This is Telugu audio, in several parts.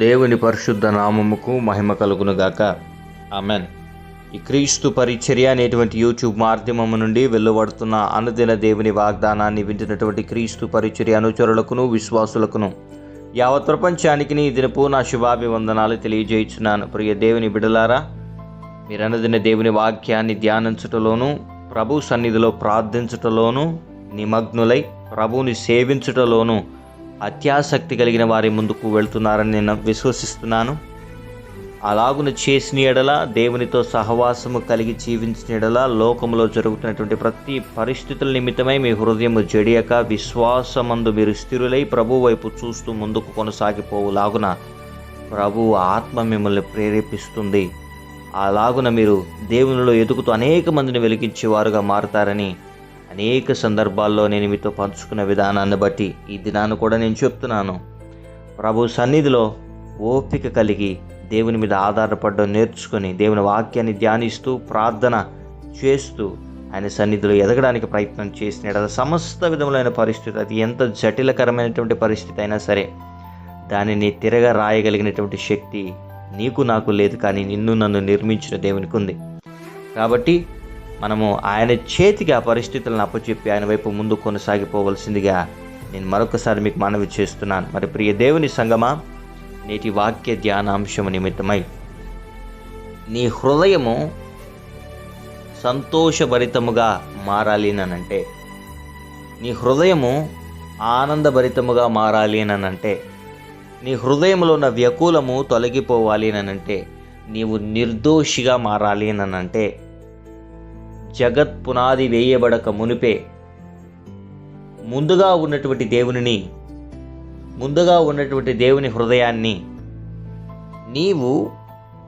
దేవుని పరిశుద్ధ నామముకు మహిమ కలుగునుగాక ఆమెన్. ఈ క్రీస్తు పరిచర్య అనేటువంటి యూట్యూబ్ మాధ్యమము నుండి వెలువడుతున్న అనుదిన దేవుని వాగ్దానాన్ని వింటున్నటువంటి క్రీస్తు పరిచర్య అనుచరులకును విశ్వాసులకును. యావత్ ప్రపంచానికి ఈ దినపు నా శుభాభివందనాలు తెలియజేయుచున్నాను. ప్రియ దేవుని బిడలారా మీరు అనుదిన దేవుని వాక్యాన్ని ధ్యానించుటలోను ప్రభు సన్నిధిలో ప్రార్థించటలోను నిమగ్నులై ప్రభువుని సేవించుటలోను అత్యాసక్తి కలిగిన వారి ముందుకు వెళ్తున్నారని నేను విశ్వసిస్తున్నాను. అలాగున చేసిన ఎడల దేవునితో సహవాసము కలిగి జీవించిన ఎడల లోకంలో జరుగుతున్నటువంటి ప్రతి పరిస్థితుల నిమిత్తమై మీ హృదయము జడియక విశ్వాసమందు మీరు స్థిరులై ప్రభు వైపు చూస్తూ ముందుకు కొనసాగిపోవులాగున ప్రభు ఆత్మ మిమ్మల్ని ప్రేరేపిస్తుంది. అలాగున మీరు దేవునిలో ఎదుగుతూ అనేక మందిని వెలిగించేవారుగా మారుతారని అనేక సందర్భాల్లో నేను మీతో పంచుకున్న విధానాన్ని బట్టి ఈ దినాన్ని కూడా నేను చెప్తున్నాను. ప్రభు సన్నిధిలో ఓపిక కలిగి దేవుని మీద ఆధారపడడం నేర్చుకొని దేవుని వాక్యాన్ని ధ్యానిస్తూ ప్రార్థన చేస్తూ ఆయన సన్నిధిలో ఎదగడానికి ప్రయత్నం చేసిన సమస్త విధములైన పరిస్థితి అది ఎంత జటిలకరమైనటువంటి పరిస్థితి అయినా సరే దానిని తిరగ రాయగలిగినటువంటి శక్తి నీకు నాకు లేదు కానీ నిన్ను నన్ను నిర్మించిన దేవునికి ఉంది. కాబట్టి మనము ఆయన చేతికి ఆ పరిస్థితులను అప్పచెప్పి ఆయన వైపు ముందు కొనసాగిపోవలసిందిగా నేను మరొకసారి మీకు మనవి చేస్తున్నాను. మరి ప్రియ దేవుని సంగమా నేటి వాక్య ధ్యానాంశము నిమిత్తమై నీ హృదయము సంతోషభరితముగా మారాలి అనంటే నీ హృదయము ఆనందభరితముగా మారాలి అనంటే నీ హృదయంలో ఉన్న వ్యకూలము తొలగిపోవాలి అనంటే నీవు నిర్దోషిగా మారాలి అనంటే జగత్ పునాది వేయబడక మునిపే. ముందుగా ఉన్నటువంటి దేవునిని ముందుగా ఉన్నటువంటి దేవుని హృదయాన్ని నీవు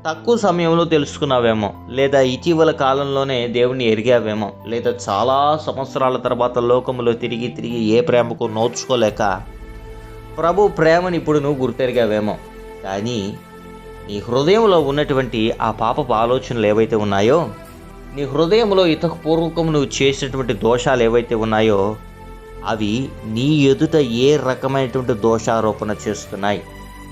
తక్కువ సమయంలో తెలుసుకున్నావేమో లేదా ఇటీవల కాలంలోనే దేవుని ఎరిగావేమో లేదా చాలా సంవత్సరాల తర్వాత లోకంలో తిరిగి తిరిగి ఏ ప్రేమకు నోచుకోలేక ప్రభు ప్రేమని ఇప్పుడు నువ్వు గుర్తెరిగావేమో. కానీ నీ హృదయంలో ఉన్నటువంటి ఆ పాపపు ఆలోచనలు ఏవైతే ఉన్నాయో నీ హృదయంలో ఇతకు పూర్వకం నువ్వు చేసినటువంటి దోషాలు ఏవైతే ఉన్నాయో అవి నీ ఎదుట ఏ రకమైనటువంటి దోషారోపణ చేస్తున్నాయి?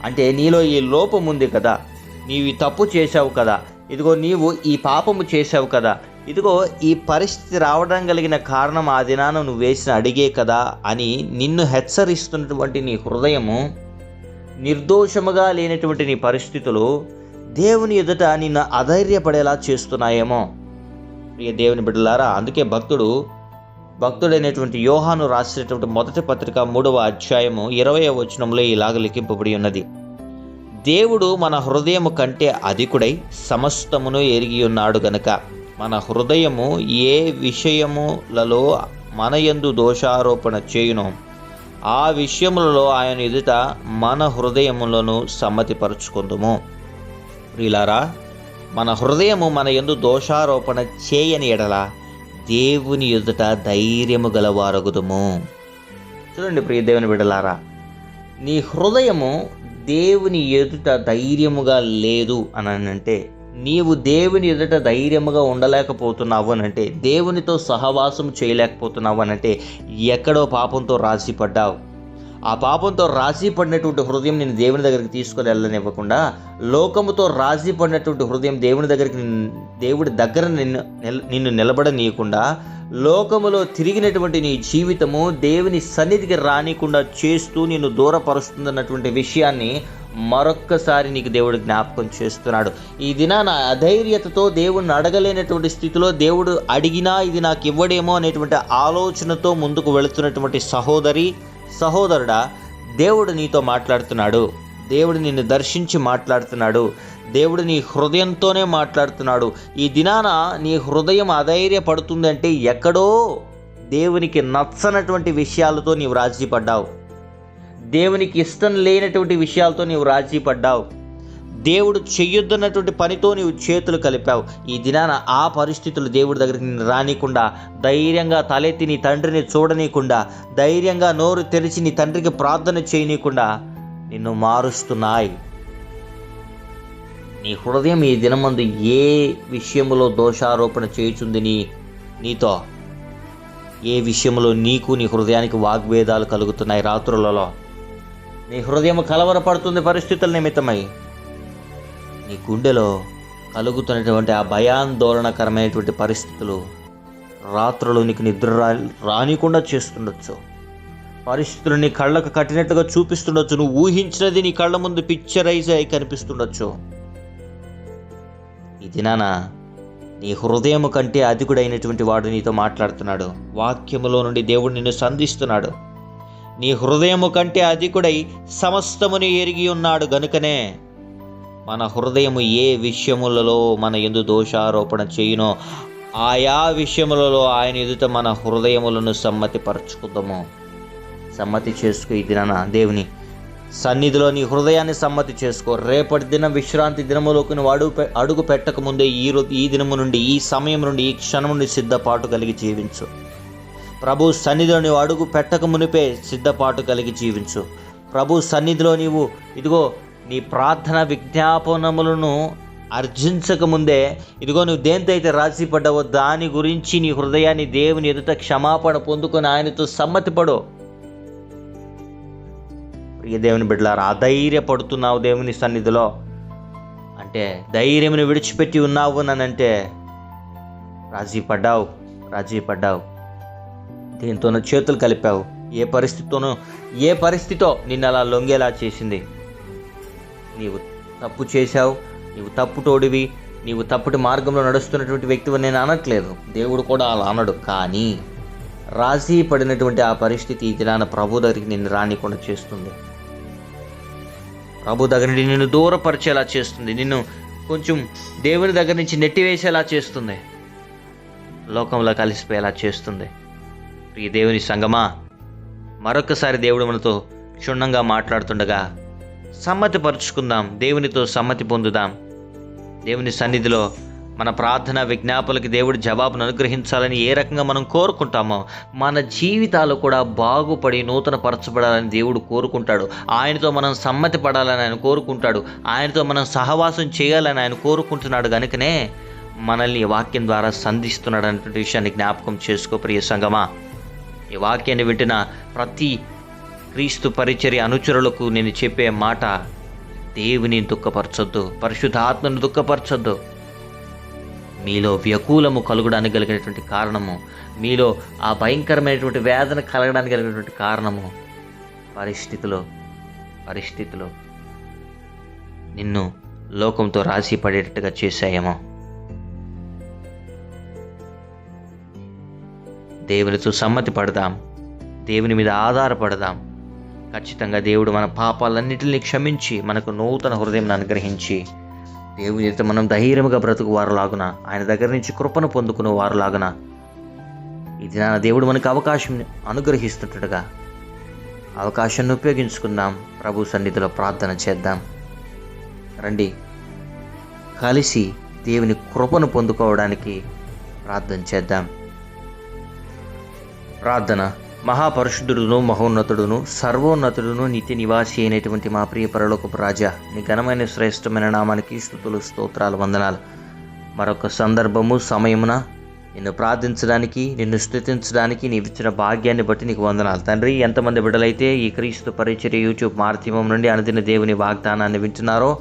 అంటే నీలో ఈ లోపం ఉంది కదా నీవి తప్పు చేసావు కదా ఇదిగో నీవు ఈ పాపము చేసావు కదా ఇదిగో ఈ పరిస్థితి రావడం కలిగిన కారణం ఆ దినాన నువ్వు వేసిన అడిగే కదా అని నిన్ను హెచ్చరిస్తున్నటువంటి నీ హృదయము నిర్దోషముగా లేనటువంటి నీ పరిస్థితులు దేవుని ఎదుట నిన్ను అధైర్యపడేలా చేస్తున్నాయేమో. ప్రియ దేవుని బిడ్డలారా అందుకే భక్తుడు భక్తుడైనటువంటి యోహాను రాసినటువంటి మొదటి పత్రిక మూడవ అధ్యాయము ఇరవై వచనంలో ఇలాగ లిఖింపబడి ఉన్నది. దేవుడు మన హృదయము కంటే అధికుడై సమస్తమును ఎరిగి ఉన్నాడు గనుక మన హృదయము ఏ విషయములలో మన యందు దోషారోపణ చేయునో ఆ విషయములలో ఆయన ఎదుట మన హృదయములను సమ్మతిపరుచుకుందుము. ప్రియులారా మన హృదయము మన ఎందు దోషారోపణ చేయని ఎడల దేవుని ఎదుట ధైర్యము గలవారగుదము. చూడండి ప్రియ దేవుని బిడలారా నీ హృదయము దేవుని ఎదుట ధైర్యముగా లేదు అని అంటే నీవు దేవుని ఎదుట ధైర్యముగా ఉండలేకపోతున్నావు అని అంటే దేవునితో సహవాసం చేయలేకపోతున్నావు అని అంటే ఎక్కడో పాపంతో రాసిపడ్డావు ఆ పాపంతో రాజీ పడినటువంటి హృదయం నేను దేవుని దగ్గరికి తీసుకొని వెళ్ళనివ్వకుండా లోకముతో రాజీ పడినటువంటి హృదయం దేవుని దగ్గరికి దేవుడి దగ్గర నిన్ను నిన్ను నిలబడనీయకుండా లోకములో తిరిగినటువంటి నీ జీవితము దేవుని సన్నిధికి రానికుండా చేస్తూ నిన్ను దూరపరుస్తుందన్నటువంటి విషయాన్ని మరొక్కసారి నీకు దేవుడు జ్ఞాపకం చేస్తున్నాడు. ఈ దినాన అధైర్యతతో దేవుణ్ణి అడగలేనటువంటి స్థితిలో దేవుడు అడిగినా ఇది నాకు ఇవ్వడేమో అనేటువంటి ఆలోచనతో ముందుకు వెళుతున్నటువంటి సహోదరి సహోదరుడా దేవుడు నీతో మాట్లాడుతున్నాడు. దేవుడు నిన్ను దర్శించి మాట్లాడుతున్నాడు. దేవుడు నీ హృదయంతోనే మాట్లాడుతున్నాడు. ఈ దినాన నీ హృదయం అధైర్యపడుతుందంటే ఎక్కడో దేవునికి నచ్చనటువంటి విషయాలతో నీవు రాజీ పడ్డావు దేవునికి ఇష్టం లేనటువంటి విషయాలతో నీవు రాజీ పడ్డావు దేవుడు చెయ్యొద్దన్నటువంటి పనితో నీవు చేతులు కలిపావు. ఈ దినాన ఆ పరిస్థితులు దేవుడి దగ్గరికి నేను రానికుండా ధైర్యంగా తలెత్తి నీ తండ్రిని చూడనీయకుండా ధైర్యంగా నోరు తెరిచి నీ తండ్రికి ప్రార్థన చేయనీయకుండా నిన్ను మారుస్తున్నాయి. నీ హృదయం ఈ దినమందు ఏ విషయంలో దోషారోపణ చేయుచుంది నీ నీతో? ఏ విషయంలో నీకు నీ హృదయానికి వాగ్భేదాలు కలుగుతున్నాయి రాత్రులలో? నీ హృదయం కలవరపడుతుంది పరిస్థితుల నిమిత్తమై. నీ గుండెలో కలుగుతున్నటువంటి ఆ భయాందోళనకరమైనటువంటి పరిస్థితులు రాత్రులు నీకు నిద్ర రా రానికుండా చేస్తుండొచ్చు. పరిస్థితులు నీ కళ్ళకు కట్టినట్టుగా చూపిస్తుండొచ్చు. నువ్వు ఊహించినది నీ కళ్ళ ముందు పిక్చరైజ్ అయి కనిపిస్తుండొచ్చు. ఈ దినాన నీ హృదయం కంటే అధికుడైనటువంటి వాడు నీతో మాట్లాడుతున్నాడు. వాక్యములో నుండి దేవుడు నిన్ను సంధిస్తున్నాడు. నీ హృదయము కంటే అధికుడై సమస్తముని ఎరిగి ఉన్నాడు. గనుకనే మన హృదయము ఏ విషయములలో మన ఎందు దోషారోపణ చేయునో ఆయా విషయములలో ఆయన ఎదుట మన హృదయములను సమ్మతిపరచుకుందాము. సమ్మతి చేసుకో ఈ దినాన దేవుని సన్నిధిలో నీ హృదయాన్ని సమ్మతి చేసుకో. రేపటి దినం విశ్రాంతి దినములోకి నువ్వు అడుగు అడుగు పెట్టక ముందే ఈ ఈ దినము నుండి ఈ సమయం నుండి ఈ క్షణం నుండి సిద్ధపాటు కలిగి జీవించు. ప్రభు సన్నిధిలో నీవు అడుగు పెట్టక మునిపే సిద్ధపాటు కలిగి జీవించు. ప్రభు సన్నిధిలో నీవు ఇదిగో నీ ప్రార్థన విజ్ఞాపనములను అర్జించకముందే ఇదిగో నువ్వు దేంతైతే అయితే దాని గురించి నీ హృదయాన్ని దేవుని ఎదుట క్షమాపణ పొందుకొని ఆయనతో సమ్మతిపడు ప్రియ దేవుని బిడ్డలారా అధైర్యపడుతున్నావు దేవుని సన్నిధిలో. అంటే ధైర్యమును విడిచిపెట్టి ఉన్నావు ననంటే రాజీ పడ్డావు రాజీ పడ్డావు. దీంతోనూ చేతులు కలిపావు. ఏ పరిస్థితితోనూ ఏ పరిస్థితితో నిన్ను అలా లొంగేలా చేసింది? నీవు తప్పు చేశావు నీవు తప్పు తోడివి నీవు తప్పుటి మార్గంలో నడుస్తున్నటువంటి వ్యక్తివి నేను అనట్లేదు. దేవుడు కూడా అలా అనడు. కానీ రాజీ పడినటువంటి ఆ పరిస్థితి ఇదిలాన ప్రభు దగ్గరికి నిన్ను రానికుండా చేస్తుంది. ప్రభు దగ్గర నుండి నిన్ను దూరపరిచేలా చేస్తుంది. నిన్ను కొంచెం దేవుని దగ్గర నుంచి నెట్టివేసేలా చేస్తుంది. లోకంలో కలిసిపోయేలా చేస్తుంది. ప్రియ దేవుని సంగమా మరొకసారి దేవుడు మనతో క్షుణ్ణంగా మాట్లాడుతుండగా సమ్మతి పరుచుకుందాం దేవునితో సమ్మతి పొందుదాం. దేవుని సన్నిధిలో మన ప్రార్థన విజ్ఞాపనలకి దేవుడు జవాబును అనుగ్రహించాలని ఏ రకంగా మనం కోరుకుంటామో మన జీవితాలు కూడా బాగుపడి నూతన పరచబడాలని దేవుడు కోరుకుంటాడు. ఆయనతో మనం సమ్మతి పడాలని ఆయన కోరుకుంటాడు. ఆయనతో మనం సహవాసం చేయాలని ఆయన కోరుకుంటున్నాడు. కనుకనే మనల్ని వాక్యం ద్వారా సంధిస్తున్నాడు అనేటువంటి విషయాన్ని జ్ఞాపకం చేసుకో ప్రియ సంగమా. ఈ వాక్యాన్ని వింటున్న ప్రతి క్రీస్తు పరిచర్య అనుచరులకు నేను చెప్పే మాట దేవుని దుఃఖపరచొద్దు పరిశుద్ధాత్మను దుఃఖపరచొద్దు. మీలో వ్యకూలము కలగడానికి కలిగినటువంటి కారణము మీలో ఆ భయంకరమైనటువంటి వేదన కలగడానికి కలిగినటువంటి కారణము పరిస్థితులు పరిస్థితులు నిన్ను లోకంతో రాసి పడేటట్టుగా చేశాయేమో. దేవునితో సమ్మతి పడదాం దేవుని మీద ఆధారపడదాం. ఖచ్చితంగా దేవుడు మన పాపాలన్నింటినీ క్షమించి మనకు నూతన హృదయం అనుగ్రహించి దేవుని ఎదుట మనం ధైర్యముగా బ్రతుకు వారులాగున ఆయన దగ్గర నుంచి కృపను పొందుకునే వారులాగున ఇది నా దేవుడు మనకు అవకాశం అనుగ్రహిస్తుంటగా అవకాశాన్ని ఉపయోగించుకుందాం ప్రభు సన్నిధిలో ప్రార్థన చేద్దాం. రండి కలిసి దేవుని కృపను పొందుకోవడానికి ప్రార్థన చేద్దాం. ప్రార్థన. మహాపరిశుద్ధుడును మహోన్నతుడును సర్వోన్నతుడును నిత్య నివాసి అయినటువంటి మా ప్రియ పరలోకపు రాజా నీ ఘనమైన శ్రేష్టమైన నామానికి స్థుతులు స్తోత్రాలు వందనాలు. మరొక సందర్భము సమయమున నిన్ను ప్రార్థించడానికి నిన్ను స్థుతించడానికి నీవు ఇచ్చిన భాగ్యాన్ని బట్టి నీకు వందనాలు. తండ్రి ఎంతమంది బిడ్డలైతే ఈ క్రీస్తు పరిచర్య యూట్యూబ్ మాధ్యమం నుండి అనుదిన దేవుని వాగ్దానాన్ని వింటున్నారో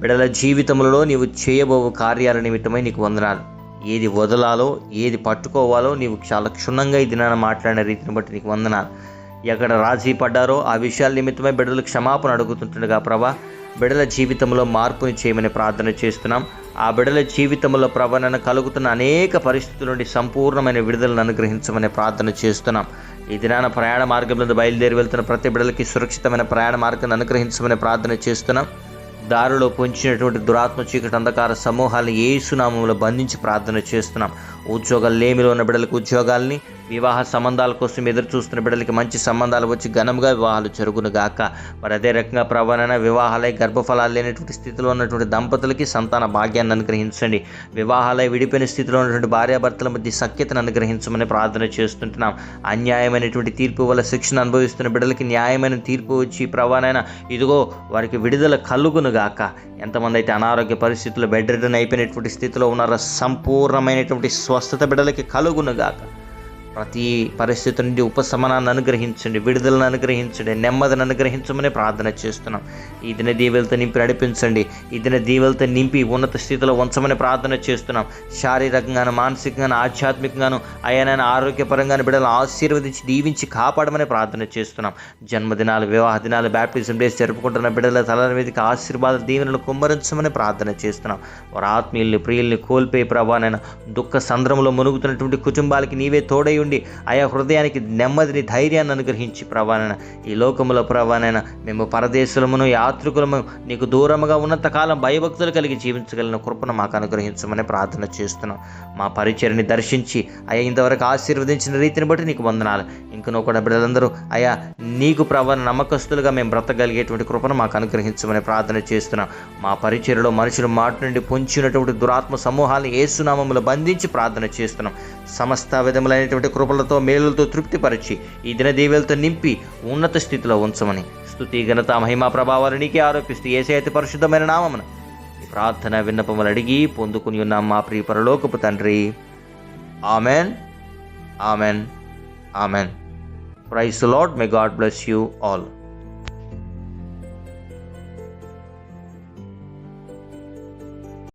బిడల జీవితంలో నీవు చేయబో కార్యాల నిమిత్తమై నీకు వందనాలు. ఏది వదలాలో ఏది పట్టుకోవాలో నీవు చాలా క్షుణ్ణంగా ఈ దినాన మాట్లాడిన రీతిని బట్టి నీకు వందనాలు. ఎక్కడ రాజీ పడ్డారో ఆ విషయాల నిమిత్తమై బిడ్డలు క్షమాపణ అడుగుతుంటుండగా ప్రభా బిడల జీవితంలో మార్పుని చేయమని ప్రార్థన చేస్తున్నాం. ఆ బిడల జీవితంలో ప్రవణన కలుగుతున్న అనేక పరిస్థితుల నుండి సంపూర్ణమైన విడుదలను అనుగ్రహించమని ప్రార్థన చేస్తున్నాం. ఈ దినాన ప్రయాణ మార్గంలో బయలుదేరి వెళ్తున్న ప్రతి బిడలకి సురక్షితమైన ప్రయాణ మార్గాన్ని అనుగ్రహించమని ప్రార్థన చేస్తున్నాం. దారిలో పొంచినటువంటి దురాత్మ చీకటి అంధకార సమూహాలను ఏసునామంలో బంధించి ప్రార్థన చేస్తున్నాం. ఉద్యోగాలు లేమిలో ఉన్న బిడ్డలకు ఉద్యోగాల్ని వివాహ సంబంధాల కోసం ఎదురు చూస్తున్న బిడ్డలకి మంచి సంబంధాలు వచ్చి ఘనంగా వివాహాలు జరుగును గాక మరి అదే రకంగా ప్రవణన వివాహాలై గర్భఫలాలు లేనటువంటి స్థితిలో ఉన్నటువంటి దంపతులకి సంతాన భాగ్యాన్ని అనుగ్రహించండి. వివాహాలై విడిపోయిన స్థితిలో ఉన్నటువంటి భార్యాభర్తల మధ్య సఖ్యతను అనుగ్రహించమని ప్రార్థన చేస్తుంటున్నాం. అన్యాయమైనటువంటి తీర్పు వల్ల శిక్షణ అనుభవిస్తున్న బిడ్డలకి న్యాయమైన తీర్పు వచ్చి ప్రవణన ఇదిగో వారికి విడుదల కలుగును గాక ఎంతమంది అయితే అనారోగ్య పరిస్థితుల్లో బెడ్ రిడన్ అయిపోయినటువంటి స్థితిలో ఉన్నారో సంపూర్ణమైనటువంటి స్వస్థత బిడ్డలకి కలుగును గాక ప్రతి పరిస్థితి నుండి ఉపశమనాన్ని అనుగ్రహించండి విడుదలను అనుగ్రహించండి నెమ్మదిని అనుగ్రహించమని ప్రార్థన చేస్తున్నాం. ఈ దిన దీవెలతో నింపి నడిపించండి ఈ దిన దీవెలతో నింపి ఉన్నత స్థితిలో ఉంచమని ప్రార్థన చేస్తున్నాం. శారీరకంగాను మానసికంగాను ఆధ్యాత్మికంగాను అయ్యానైనా ఆరోగ్యపరంగాను బిడ్డలు ఆశీర్వదించి దీవించి కాపాడమని ప్రార్థన చేస్తున్నాం. జన్మదినాలు వివాహ దినాలు బ్యాప్టిజం డేస్ జరుపుకుంటున్న బిడ్డల తల మీదకి ఆశీర్వాద దీవెనలు కుమ్మరించమని ప్రార్థన చేస్తున్నాం. వారి ఆత్మీయుల్ని ప్రియుల్ని కోల్పోయి ప్రభానైనా దుఃఖ సంద్రంలో మునుగుతున్నటువంటి కుటుంబాలకి నీవే తోడై ఉండి ఆయా హృదయానికి నెమ్మదిని ధైర్యాన్ని అనుగ్రహించి ప్రభానైనా ఈ లోకములో ప్రభానైనా మేము పరదేశులమును యాత్రికులము నీకు దూరముగా ఉన్నంత కాలం భయభక్తులు కలిగి జీవించగలిగిన కృపను మాకు అనుగ్రహించమని ప్రార్థన చేస్తున్నాం. మా పరిచయని దర్శించి అయ్యా ఇంతవరకు ఆశీర్వదించిన రీతిని బట్టి నీకు వందనాలు. ఇంకనూ కూడా బిడ్డలందరూ అయ్యా నీకు ప్రభావ నమ్మకస్తులుగా మేము బ్రతకగలిగేటువంటి కృపను మాకు అనుగ్రహించమని ప్రార్థన చేస్తున్నాం. మా పరిచయలో మనుషులు మాట నుండి పొంచినటువంటి దురాత్మ సమూహాలను ఏసునామములు బంధించి ప్రార్థన చేస్తున్నాం. సమస్త విధములైనటువంటి కృపలతో మేలులతో తృప్తిపరిచి ఈ దిన దీవెలతో నింపి ఉన్నత స్థితిలో ఉంచమని స్థుతి ఘనత మహిమా ప్రభావాలు నీకే ఆరోపిస్తూ ఏసే పరిశుద్ధమైన నామమున ఈ ప్రార్థన విన్నపములు అడిగి పొందుకుని ఉన్న మా ప్రియ పరలోకపు తండ్రి. Amen. Amen. Amen. Praise Lord may God bless you all.